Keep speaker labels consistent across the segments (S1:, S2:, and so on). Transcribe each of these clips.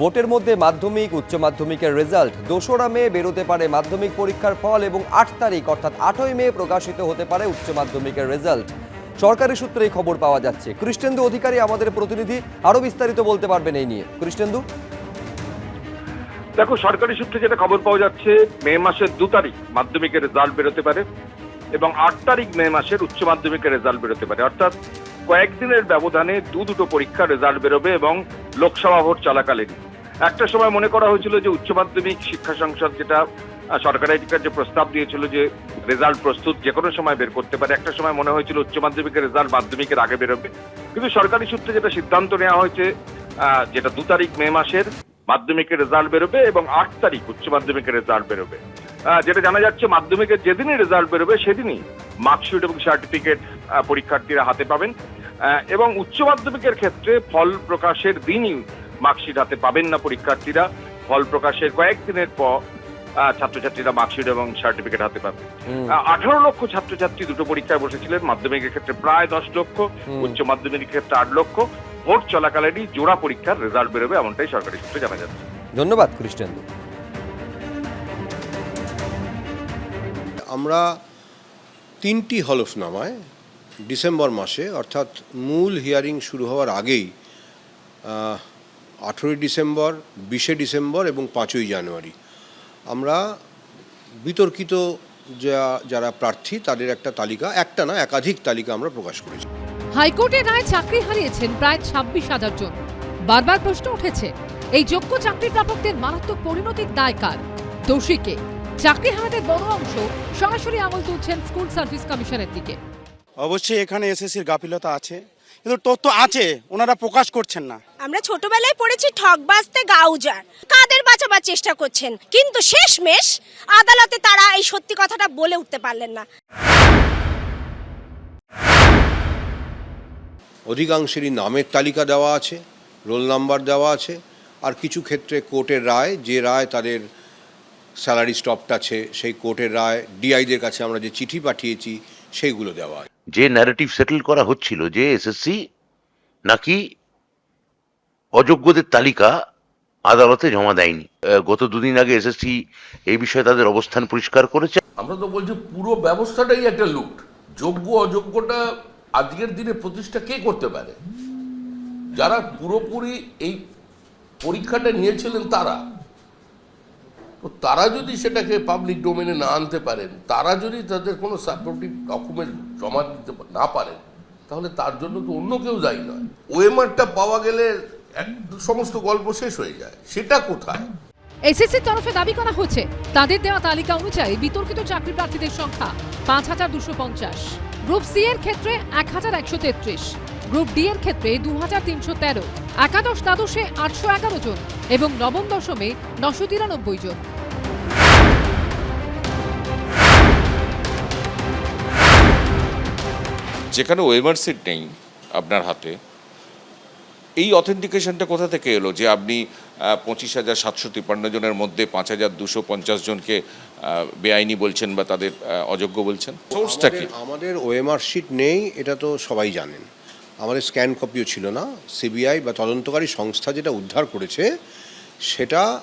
S1: ভোটের মধ্যে মাধ্যমিক, উচ্চ মাধ্যমিকের রেজাল্ট দোসরা মে বেরোতে পারে মাধ্যমিক পরীক্ষার ফল এবং আট তারিখ, অর্থাৎ আটই মে প্রকাশিত হতে পারে উচ্চ মাধ্যমিকের রেজাল্ট। সরকারি সূত্রে এই খবর পাওয়া যাচ্ছে। কৃষ্ণেন্দু অধিকারী আমাদের প্রতিনিধি আরও বিস্তারিত বলতে পারবেন এই নিয়ে। কৃষ্ণেন্দু?
S2: দেখো, সরকারি সূত্রে যেটা খবর পাওয়া যাচ্ছে, মে মাসের দু তারিখ মাধ্যমিকের রেজাল্ট বেরোতে পারে এবং আট তারিখ মে মাসের উচ্চ মাধ্যমিকের রেজাল্ট বেরোতে পারে। অর্থাৎ কয়েকদিনের ব্যবধানে দু দুটো পরীক্ষার রেজাল্ট বেরোবে এবং লোকসভা ভোট চলাকালীন। একটা সময় মনে করা হয়েছিল যে উচ্চ মাধ্যমিক শিক্ষা সংসদ যেটা সরকারের যে প্রস্তাব দিয়েছিল যে রেজাল্ট প্রস্তুত যে কোনো সময় বের করতে পারে, একটা সময় মনে হয়েছিল উচ্চ মাধ্যমিকের রেজাল্ট মাধ্যমিকের আগে বেরোবে। কিন্তু সরকারি সূত্রে যেটা সিদ্ধান্ত নেওয়া হয়েছে যেটা দু তারিখ মে মাসের, মাধ্যমিকের রেজাল্ট বেরোবে এবং আট তারিখ উচ্চ মাধ্যমিকের রেজাল্ট বেরোবে। যেটা জানা যাচ্ছে মাধ্যমিকের যেদিনই রেজাল্ট বেরোবে, সেদিনই মার্কশিট এবং সার্টিফিকেট পরীক্ষার্থীরা হাতে পাবেন। এবং উচ্চ মাধ্যমিকের ক্ষেত্রে ফল প্রকাশের দিনই মার্কশিট হাতে পাবেন না পরীক্ষার্থীরা। ফল প্রকাশের কয়েকদিনের পর আহ, ছাত্রছাত্রীরা মার্কশিট এবং সার্টিফিকেট হাতে পাবে। আঠারো লক্ষ ছাত্রছাত্রী দুটো পরীক্ষায় বসেছিলেন। মাধ্যমিকের ক্ষেত্রে প্রায় দশ লক্ষ উচ্চ মাধ্যমিকের ক্ষেত্রে আট লক্ষ। ভোট চলাকালীনই জোড়া পরীক্ষার রেজাল্ট বেরোবে এমনটাই সরকারি সূত্রে জানা যাচ্ছে।
S1: ধন্যবাদ কৃষ্ণেন্দু।
S3: আমরা তিনটি হলফনামায় ডিসেম্বর মাসে অর্থাৎ মূল হিয়ারিং শুরু হওয়ার আগেই আঠেরোই ডিসেম্বর বিশে ডিসেম্বর এবং পাঁচই জানুয়ারি। আমরা বিতর্কিত যা যারা প্রার্থী তাদের একটা তালিকা একটা না একাধিক তালিকা আমরা প্রকাশ করেছি।
S4: হাইকোর্টের রায় চাকরি হারিয়েছেন প্রায় ছাব্বিশ হাজার জন। বারবার প্রশ্ন উঠেছে এই যোগ্য চাকরি প্রাপকদের মারাত্মক পরিণতির দায় কার? দোষীকে। চাকরি হারাদের বড় অংশ সরাসরি আঙুল তুলছেন স্কুল সার্ভিস কমিশনের দিকে।
S5: অবশ্যই এখানে এসএসসির গাফিলতা আছে। কিন্তু তথ্য আছে ওনারা প্রকাশ করছেন না।
S6: আমরা ছোটবেলায় পড়েছি ঠকবাজতে গাউজার। কাদের বাঁচাবার চেষ্টা করছেন? কিন্তু শেষমেশ আদালতে তারা এই সত্যি কথাটা বলে উঠতে পারলেন না।
S3: অধিকাংশেরই নামের তালিকা দেওয়া আছে রোল নাম্বার দেওয়া আছে আর কিছু ক্ষেত্রে কোর্টের রায় যে রায় তাদের স্যালারি স্টপটা আছে সেই কোর্টের রায় ডিআইদের কাছে আমরা যে চিঠি পাঠিয়েছি সেইগুলো দেওয়া আছে।
S7: যে ন্যারেটিভ সেটেল করা হচ্ছিল যে এসএসসি নাকি অযোগ্যদের তালিকা আদালতে জমা দেয়নি। গত দুদিন আগে এসএসসি এই বিষয়ে তাদের অবস্থান পরিষ্কার করেছে।
S8: আমরা তো বলছি পুরো ব্যবস্থাটাই একটা লুট। যোগ্য, অযোগ্যটা আজকের দিনে প্রতিষ্ঠা কে করতে পারে? যারা পুরোপুরি এই পরীক্ষাটা নিয়েছিলেন তারা। তো তারা যদি সেটাকে পাবলিক ডোমেনে না আনতে পারেন, তারা যদি তাদের কোনো সাপোর্টিভ ডকুমেন্ট জমা দিতে না পারেন, তাহলে তার জন্য তো অন্য কেউ দায়ী নয়। ওয়েমারটা পাওয়া গেলে সমস্ত গল্প শেষ হয়ে যায়। সেটা কোথায়?
S4: এসএসসির তরফে দাবি করা হচ্ছে, তাদের দেওয়া তালিকা অনুযায়ী বিতর্কিত চাকরি প্রার্থীদের সংখ্যা পাঁচ হাজার দুশো পঞ্চাশ। গ্রুপ সি এর ক্ষেত্রে এক হাজার একশো তেত্রিশ। গ্রুপ ডি এর ক্ষেত্রে দু হাজার তিনশো তেরো একাদশ দ্বাদশে আটশো এগারো জন এবং নবম দশমে নশো তিরানব্বই জন।
S9: যেখানে ওয়েমার সিট নেই আপনার হাতে এই অথেন্টিকেশনটা কোথা থেকে এলো যে আপনি পঁচিশ হাজার সাতশো তিপ্পান্ন জনের মধ্যে পাঁচ হাজার দুশো পঞ্চাশ জনকে বেআইনি বলছেন বা তাদের অযোগ্য বলছেন? সোর্সটা কি
S3: আমাদের- আমাদের ওএমআর শিট নেই এটা তো সবাই জানেন। আমাদের স্ক্যান কপিও ছিল না। সিবিআই বা তদন্তকারী সংস্থা যেটা উদ্ধার করেছে, সেটা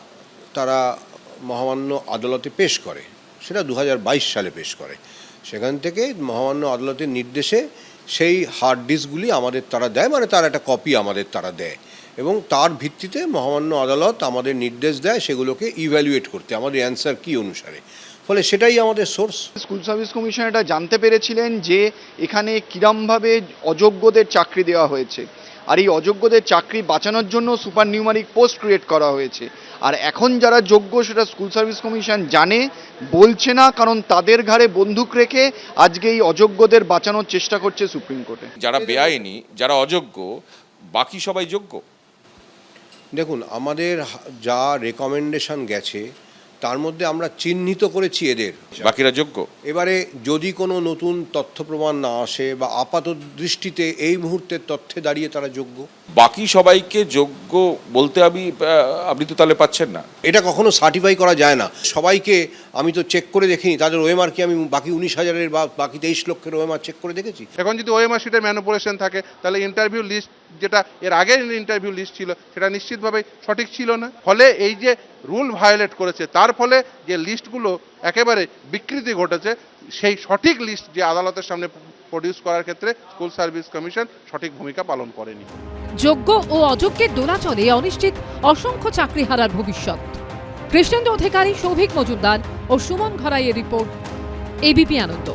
S3: তারা মহামান্য আদালতে পেশ করে। সেটা দু হাজার বাইশ সালে পেশ করে। সেখান থেকে মহামান্য আদালতের নির্দেশে সেই হার্ড ডিস্কগুলি আমাদের তারা দেয় মানে তার একটা কপি আমাদের তারা দেয়। এবং তার ভিত্তিতে মহামান্য আদালত আমাদের নির্দেশ দেয় সেগুলোকে ইভ্যালুয়েট করতে। আমাদের অ্যান্সার কী অনুসারে? ফলে সেটাই আমাদের সোর্স
S10: স্কুল সার্ভিস কমিশন এটা জানতে পেরেছিলেন যে এখানে কিরমভাবে অযোগ্যদের চাকরি দেওয়া হয়েছে। আর এই অযোগ্যদের চাকরি বাঁচানোর জন্য সুপার নিউমারিক পোস্ট ক্রিয়েট করা হয়েছে। আর এখন যারা যোগ্য সেটা স্কুল সার্ভিস কমিশন জানে বলছে না কারণ তাদের ঘাড়ে বন্দুক রেখে আজকে এই অযোগ্যদের বাঁচানোর চেষ্টা করছে সুপ্রিম কোর্টে
S9: যারা বেআইনি যারা অযোগ্য বাকি সবাই যোগ্য?
S3: দেখুন আমাদের যা রেকমেন্ডেশন গেছে তার মধ্যে আমরা চিহ্নিত করেছি এদের।
S9: বাকিরা যোগ্য?
S3: এবারে যদি কোনো নতুন তথ্য প্রমাণ না আসে বা আপাত দৃষ্টিতে এই মুহূর্তের তথ্যে দাঁড়িয়ে তারা যোগ্য?
S9: বাকি সবাইকে যোগ্য বলতে আমি আপনি তো তাহলে পাচ্ছেন না।
S3: এটা কখনো সার্টিফাই করা যায় না। সবাইকে আমি তো চেক করে দেখিনি তাদের ওএমআর কি আমি বাকি উনিশ হাজারের বা বাকি তেইশ লক্ষের ওএমআর চেক করে দেখেছি?
S11: এখন যদি ওএমআর শিটের ম্যানুপুলেশন থাকে তাহলে ইন্টারভিউ লিস্ট যেটা এর আগের ইন্টারভিউ লিস্ট ছিল, সেটা নিশ্চিতভাবে সঠিক ছিল না। ফলে এই যে রুল ভায়োলেট করেছে, তার ফলে যে লিস্টগুলো একেবারে বিকৃতি ঘটেছে, সেই সঠিক লিস্ট যে আদালতের সামনে প্রডিউস করার ক্ষেত্রে স্কুল সার্ভিস কমিশন সঠিক ভূমিকা পালন করেনি।
S4: যোগ্য ও অযোগ্যের দোলাচলে অনিশ্চিত অসংখ্য চাকরি হারার ভবিষ্যৎ। কৃষ্ণেন্দ্র অধিকারী সৌভিক মজুমদার ও সুমন ঘরাইয়ের রিপোর্ট এবিপি আনন্দ।